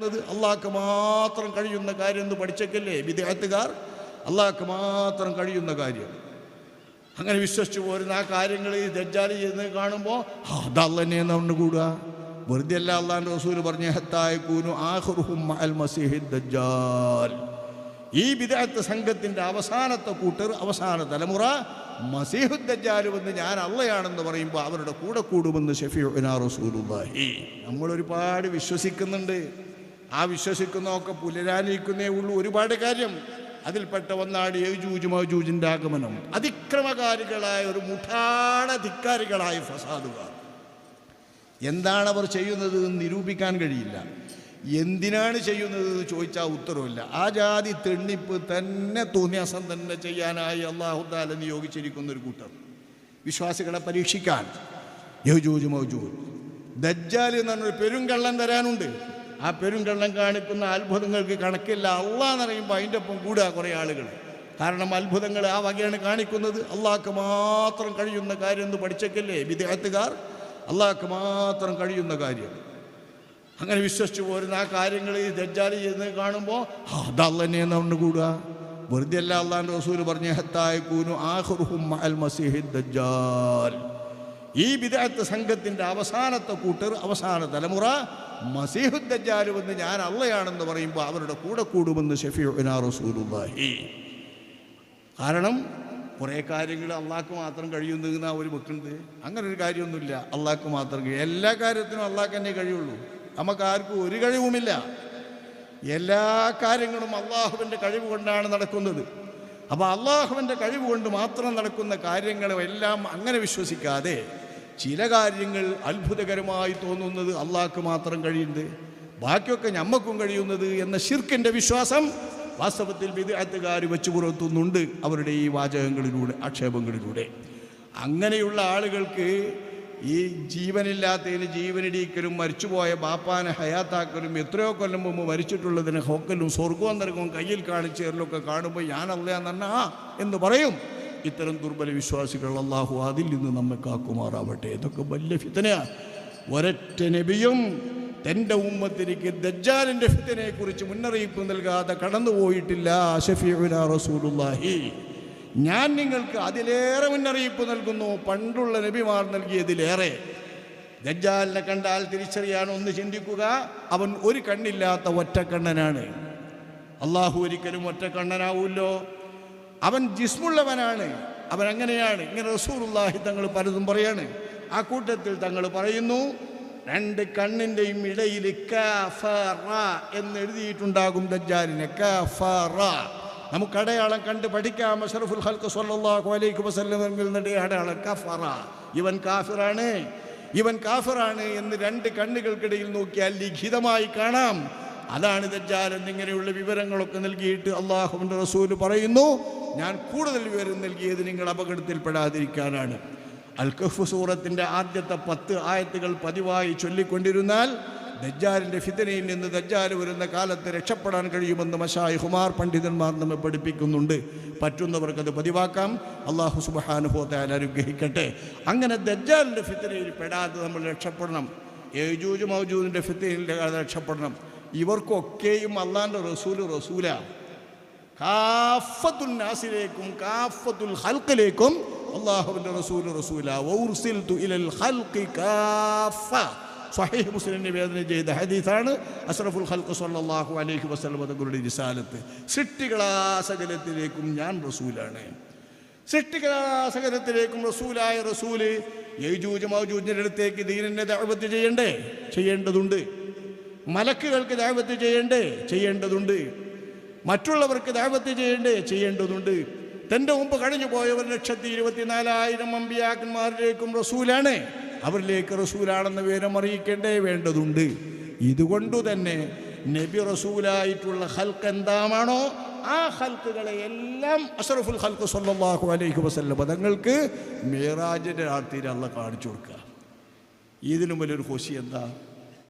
ത് അള്ളാഹ്ക്ക് മാത്രം കഴിയുന്ന കാര്യം എന്ന് പഠിച്ചേക്കല്ലേ വിദേഹത്തുകാർ അള്ളാഹ്ക്ക് മാത്രം കഴിയുന്ന കാര്യം. അങ്ങനെ വിശ്വസിച്ചു പോരുന്ന ആ കാര്യങ്ങൾ ഈ ദജ്ജാൽ ചെയ്യുന്നത് കാണുമ്പോൾ അതല്ലെന്നെ നമ്മൾ കൂടുക. വെറുതെ അല്ല അള്ളാഹിന്റെ റസൂൽ പറഞ്ഞ ഹത്തായ കൂനു ആഹുറുഹും അൽ മസീഹി ദജ്ജാൽ. ഈ വിദഗ്ധ സംഘത്തിന്റെ അവസാനത്തെ കൂട്ടർ അവസാന തലമുറ മസീഹുദ് ദജ്ജാൽ വന്ന് ഞാൻ അള്ളയാണെന്ന് പറയുമ്പോൾ അവരുടെ കൂടെ കൂടുമെന്ന് ഷഫീഉന റസൂലുള്ളാഹി. നമ്മൾ ഒരുപാട് വിശ്വസിക്കുന്നുണ്ട്. ആ വിശ്വസിക്കുന്നതൊക്കെ പുലരാനിരിക്കുന്നേ ഉള്ളൂ. ഒരുപാട് കാര്യം. അതിൽപ്പെട്ട ഒന്നാട് യജൂജ് മജൂജിന്റെ ആഗമനം. അതിക്രമകാരികളായ ഒരു മുഠാണ ധിക്കാരികളായ ഫസാദുകാർ എന്താണ് അവർ ചെയ്യുന്നത് എന്ന് നിരൂപിക്കാൻ കഴിയില്ല. എന്തിനാണ് ചെയ്യുന്നത് എന്ന് ചോദിച്ചാൽ ഉത്തരവില്ല. ആ ജാതി തെണ്ണിപ്പ് തന്നെ തോന്നിയാസം തന്നെ ചെയ്യാനായി അള്ളാഹുദാല നിയോഗിച്ചിരിക്കുന്ന ഒരു കൂട്ടർ വിശ്വാസികളെ പരീക്ഷിക്കാൻ. യഹജൂജ് മൗജൂജ് ദജ്ജാൽ എന്ന് പറഞ്ഞൊരു പെരുങ്കള്ളം തരാനുണ്ട്. ആ പെരുങ്കള്ളം കാണിക്കുന്ന അത്ഭുതങ്ങൾക്ക് കണക്കില്ല. അള്ളാന്ന് പറയുമ്പോൾ അതിന്റെ ഒപ്പം കൂടുക കുറേ ആളുകൾ. കാരണം അത്ഭുതങ്ങൾ ആ വകയാണ് കാണിക്കുന്നത്. അള്ളാഹ്ക്ക് മാത്രം കഴിയുന്ന കാര്യം എന്ന് പഠിച്ചേക്കല്ലേ? വിദ്യാർത്ഥികാർ അള്ളാഹ്ക്ക് മാത്രം കഴിയുന്ന കാര്യം. അങ്ങനെ വിശ്വസിച്ചു പോരുന്ന ആ കാര്യങ്ങൾ ഈ ജഡ്ജാലി ചെയ്യുന്നത് കാണുമ്പോൾ അതല്ല നമ്മൾ കൂടുക. വെറുതെ അല്ല അള്ളാഹിന്റെ റസൂൽ പറഞ്ഞു ഹത്തായ കൂനു ആഹുറുഹും അൽ മസീഹിദ് ദജ്ജാൽ. ഈ വിദഗ്ധ സംഘത്തിന്റെ അവസാനത്തെ കൂട്ടർ അവസാന തലമുറ മസീഹുദ് ദജ്ജാൽ വന്ന് ഞാൻ അള്ളയാണെന്ന് പറയുമ്പോൾ അവരുടെ കൂടെ കൂടുമെന്ന് ഷഫീഉന റസൂലുള്ളാഹി. കാരണം കുറേ കാര്യങ്ങൾ അള്ളാഹ്ക്ക് മാത്രം കഴിയുന്ന അവർ വെക്കുന്നത്. അങ്ങനെ ഒരു കാര്യമൊന്നുമില്ല. അള്ളാഹ്ക്ക് മാത്രം എല്ലാ കാര്യത്തിനും അള്ളാഹ്ക്ക് തന്നെ കഴിയുള്ളൂ. നമുക്ക് ആർക്കും ഒരു കഴിവുമില്ല. എല്ലാ കാര്യങ്ങളും അള്ളാഹുവിന്റെ കഴിവ് കൊണ്ടാണ് നടക്കുന്നത്. അപ്പോൾ അള്ളാഹുവിന്റെ കഴിവ് കൊണ്ട് മാത്രം നടക്കുന്ന കാര്യങ്ങളും എല്ലാം അങ്ങനെ വിശ്വസിക്കാതെ ചില കാര്യങ്ങൾ അത്ഭുതകരമായി തോന്നുന്നത് അള്ളാഹ്ക്ക് മാത്രം കഴിയുന്നത് ബാക്കിയൊക്കെ ഞമ്മക്കും കഴിയുന്നത് എന്ന ഷിർക്കിന്റെ വിശ്വാസം വാസ്തവത്തിൽ വിദഗ്ധകാർ വെച്ചു പുറത്തുന്നുണ്ട് അവരുടെ ഈ വാചകങ്ങളിലൂടെ ആക്ഷേപങ്ങളിലൂടെ. അങ്ങനെയുള്ള ആളുകൾക്ക് ഈ ജീവനില്ലാത്തതിന് ജീവനിടിക്കലും മരിച്ചുപോയ ബാപ്പാനെ ഹയാത്താക്കലും എത്രയോ കൊല്ലം മുമ്പ് മരിച്ചിട്ടുള്ളതിന് ഹോക്കലും സ്വർഗവും നൽകും കയ്യിൽ കാണിച്ചേരലൊക്കെ കാണുമ്പോൾ ഞാൻ പറഞ്ഞാ ആ എന്ന് പറയും. ഇത്തരം ദുർബല വിശ്വാസികൾ അള്ളാഹു അതിൽ നിന്ന് നമ്മെ കാക്കുമാറാവട്ടെ. ഇതൊക്കെ വലിയ ഫിത്തനയാണ്. ഒരൊറ്റ നബിയും തന്റെ ഉമ്മത്തിനിക്ക് ദജ്ജാലിന്റെ ഫിത്തനെക്കുറിച്ച് മുന്നറിയിപ്പ് നൽകാതെ കടന്നുപോയിട്ടില്ല. ഷഫീഉന റസൂലുള്ളാഹി. ഞാൻ നിങ്ങൾക്ക് അതിലേറെ മുന്നറിയിപ്പ് നൽകുന്നു. പണ്ടുള്ള നബിമാർ നൽകിയതിലേറെ. ദജ്ജാലിനെ കണ്ടാൽ തിരിച്ചറിയാൻ ഒന്ന് ചിന്തിക്കുക. അവൻ ഒരു കണ്ണില്ലാത്ത ഒറ്റക്കണ്ണനാണ്. അള്ളാഹു ഒരിക്കലും ഒറ്റക്കണ്ണനാവൂല്ലോ. അവൻ ജിസ്മുള്ളവനാണ്. അവൻ അങ്ങനെയാണ്. ഇങ്ങനെ റസൂലുള്ളാഹി തങ്ങൾ പലതും പറയാണ്. ആ കൂട്ടത്തിൽ തങ്ങൾ പറയുന്നു രണ്ട് കണ്ണിന്റെയും ഇടയിൽ എന്ന് എഴുതിയിട്ടുണ്ടാകും ദജ്ജാലിനെ. കഫറ. നമുക്ക് അടയാളം കണ്ട് പഠിക്കാം. അഷറഫുൽ ഹൽക്ക് സല്ലല്ലാഹു അലൈഹി വസല്ലം നിങ്ങളുടെ അടയാളം കഫറ. ഇവൻ കാഫിറാണ്. ഇവൻ കാഫിറാണ് എന്ന് രണ്ട് കണ്ണുകൾക്കിടയിൽ നോക്കിയാൽ ലിഖിതമായി കാണാം. അതാണ് ദജ്ജാൽ എന്നിങ്ങനെയുള്ള വിവരങ്ങളൊക്കെ നൽകിയിട്ട് അള്ളാഹുവിന്റെ റസൂൽ പറയുന്നു ഞാൻ കൂടുതൽ വിവരം നൽകിയത് നിങ്ങൾ അപകടത്തിൽപ്പെടാതിരിക്കാനാണ്. അൽ കഹ്ഫ് സൂറത്തിന്റെ ആദ്യത്തെ പത്ത് ആയത്തുകൾ പതിവായി ചൊല്ലിക്കൊണ്ടിരുന്നാൽ ദജ്ജാലിന്റെ ഫിതനയിൽ നിന്ന് ദജ്ജാൽ വരുന്ന കാലത്ത് രക്ഷപ്പെടാൻ കഴിയുമെന്ന് മഷായി ഹുമാർ പണ്ഡിതന്മാർ നമ്മെ പഠിപ്പിക്കുന്നുണ്ട്. പറ്റുന്നവർക്കത് പതിവാക്കാം. അള്ളാഹു സുബഹാനുഭവത്താൽ അനുഗ്രഹിക്കട്ടെ. അങ്ങനെ ദജ്ജാലിന്റെ ഫിത്തനയിൽ പെടാതെ നമ്മൾ രക്ഷപ്പെടണം. ഏജൂജ് മൗജൂദിന്റെ ഫിത്തനയിൽ രക്ഷപ്പെടണം. ഇവർക്കൊക്കെയും അള്ളാന്റെ റസൂൽ റസൂല. കാഫത്തുൽ നാസിലേക്കും കാഫത്തുൽ ഹൽക്കിലേക്കും അള്ളാഹുവിന്റെ റസൂൽ റസൂല. ഇലൽ ഹൽഖി കാഫ. സ്വഹീഹ് മുസ്ലിം നിവേദനം ചെയ്ത ഹദീസാണ്. അഷ്റഫുൽ ഖൽഖ് സല്ലല്ലാഹു അലൈഹി വസല്ലം തങ്ങളുടെ റിസാലത്ത് സൃഷ്ടികളാസകലത്തിലേക്കും ഞാൻ റസൂലാണ്. സൃഷ്ടികളാസകലത്തിലേക്കും റസൂലായ റസൂൽ യജൂജ് മൗജൂജിന്റെ അടുത്തേക്ക് ദീനിനെ ദഅവത്ത് ചെയ്യണ്ടേ? ചെയ്യേണ്ടതുണ്ട്. മലക്കുകൾക്ക് ദാവത്ത് ചെയ്യണ്ടേ? ചെയ്യേണ്ടതുണ്ട്. മറ്റുള്ളവർക്ക് ദാവത്ത് ചെയ്യണ്ടേ? ചെയ്യേണ്ടതുണ്ട്. തന്റെ മുമ്പ് കഴിഞ്ഞു പോയ ഒരു ലക്ഷത്തി ഇരുപത്തിനാലായിരം അമ്പിയാക്കന്മാരിലേക്കും റസൂലാണ്. അവരിലേക്ക് റസൂലാണെന്ന് വിവരം അറിയിക്കേണ്ടേ വേണ്ടതുണ്ട്. ഇതുകൊണ്ടു തന്നെ നബി റസൂലായിട്ടുള്ള ഹൽക്ക് എന്താണോ ആ ഹൽക്കുകളെ എല്ലാം അഷറഫുൽ ഹൽക്ക് സല്ലല്ലാഹു അലൈഹി വസല്ല പദങ്ങൾക്ക് മേറാജിന്റെ രാത്രിയിൽ അള്ള കാണിച്ചു കൊടുക്കുക. ഇതിനും വലിയൊരു ഹോശി എന്താ?